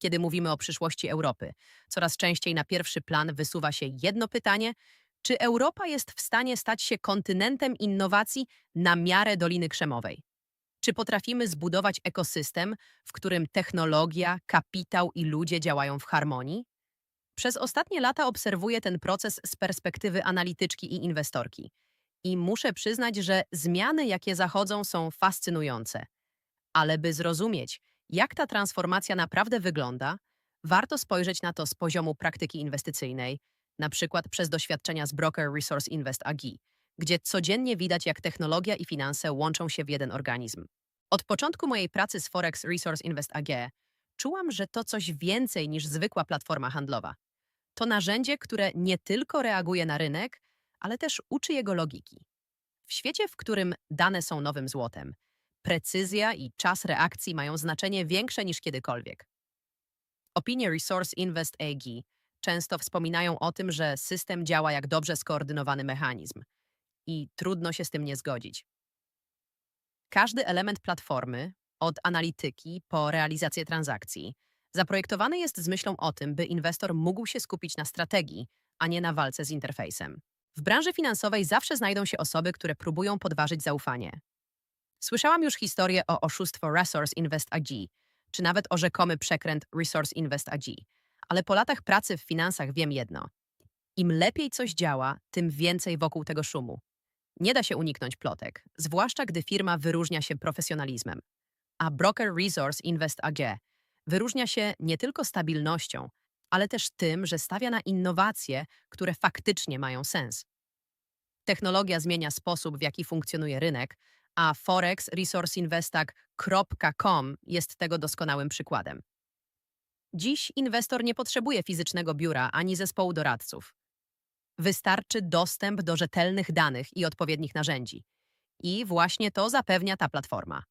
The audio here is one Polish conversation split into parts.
kiedy mówimy o przyszłości Europy. Coraz częściej na pierwszy plan wysuwa się jedno pytanie: czy Europa jest w stanie stać się kontynentem innowacji na miarę Doliny Krzemowej? Czy potrafimy zbudować ekosystem, w którym technologia, kapitał i ludzie działają w harmonii? Przez ostatnie lata obserwuję ten proces z perspektywy analityczki i inwestorki. I muszę przyznać, że zmiany, jakie zachodzą, są fascynujące. Ale by zrozumieć, jak ta transformacja naprawdę wygląda, warto spojrzeć na to z poziomu praktyki inwestycyjnej, na przykład przez doświadczenia z Broker Resource Invest AG, gdzie codziennie widać, jak technologia i finanse łączą się w jeden organizm. Od początku mojej pracy z Forex Resource Invest AG czułam, że to coś więcej niż zwykła platforma handlowa. To narzędzie, które nie tylko reaguje na rynek, ale też uczy jego logiki. W świecie, w którym dane są nowym złotem, precyzja i czas reakcji mają znaczenie większe niż kiedykolwiek. Opinie Resource Invest AG często wspominają o tym, że system działa jak dobrze skoordynowany mechanizm i trudno się z tym nie zgodzić. Każdy element platformy, od analityki po realizację transakcji, zaprojektowany jest z myślą o tym, by inwestor mógł się skupić na strategii, a nie na walce z interfejsem. W branży finansowej zawsze znajdą się osoby, które próbują podważyć zaufanie. Słyszałam już historię o oszustwo Resource Invest AG, czy nawet o rzekomy przekręt Resource Invest AG, ale po latach pracy w finansach wiem jedno. Im lepiej coś działa, tym więcej wokół tego szumu. Nie da się uniknąć plotek, zwłaszcza gdy firma wyróżnia się profesjonalizmem. A Broker Resource Invest AG wyróżnia się nie tylko stabilnością, ale też tym, że stawia na innowacje, które faktycznie mają sens. Technologia zmienia sposób, w jaki funkcjonuje rynek, a forexresourceinvestak.com jest tego doskonałym przykładem. Dziś inwestor nie potrzebuje fizycznego biura ani zespołu doradców. Wystarczy dostęp do rzetelnych danych i odpowiednich narzędzi. I właśnie to zapewnia ta platforma.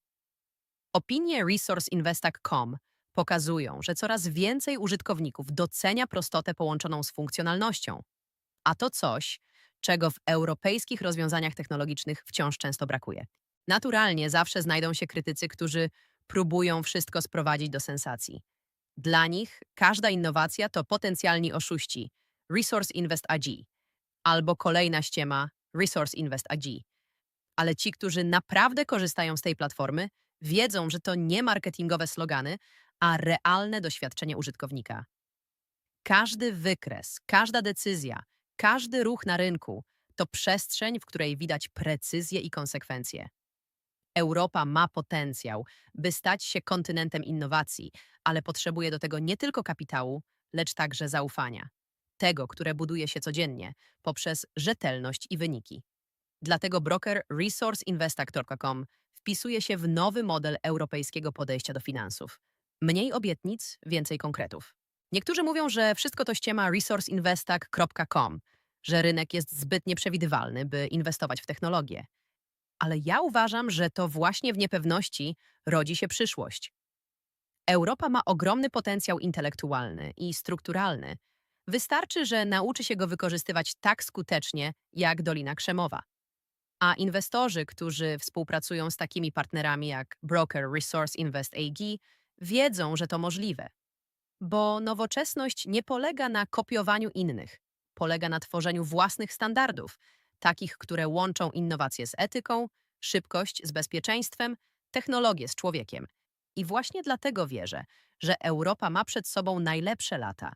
Opinie resourceinvestak.com pokazują, że coraz więcej użytkowników docenia prostotę połączoną z funkcjonalnością. A to coś, czego w europejskich rozwiązaniach technologicznych wciąż często brakuje. Naturalnie zawsze znajdą się krytycy, którzy próbują wszystko sprowadzić do sensacji. Dla nich każda innowacja to potencjalni oszuści Resource Invest AG albo kolejna ściema Resource Invest AG. Ale ci, którzy naprawdę korzystają z tej platformy, wiedzą, że to nie marketingowe slogany, a realne doświadczenie użytkownika. Każdy wykres, każda decyzja, każdy ruch na rynku to przestrzeń, w której widać precyzję i konsekwencje. Europa ma potencjał, by stać się kontynentem innowacji, ale potrzebuje do tego nie tylko kapitału, lecz także zaufania. Tego, które buduje się codziennie poprzez rzetelność i wyniki. Dlatego broker resourceinvestor.com wpisuje się w nowy model europejskiego podejścia do finansów. Mniej obietnic, więcej konkretów. Niektórzy mówią, że wszystko to ściema resourceinvestak.com, że rynek jest zbyt nieprzewidywalny, by inwestować w technologię. Ale ja uważam, że to właśnie w niepewności rodzi się przyszłość. Europa ma ogromny potencjał intelektualny i strukturalny. Wystarczy, że nauczy się go wykorzystywać tak skutecznie jak Dolina Krzemowa. A inwestorzy, którzy współpracują z takimi partnerami jak Broker Resource Invest AG, wiedzą, że to możliwe. Bo nowoczesność nie polega na kopiowaniu innych, polega na tworzeniu własnych standardów, takich, które łączą innowacje z etyką, szybkość z bezpieczeństwem, technologię z człowiekiem. I właśnie dlatego wierzę, że Europa ma przed sobą najlepsze lata.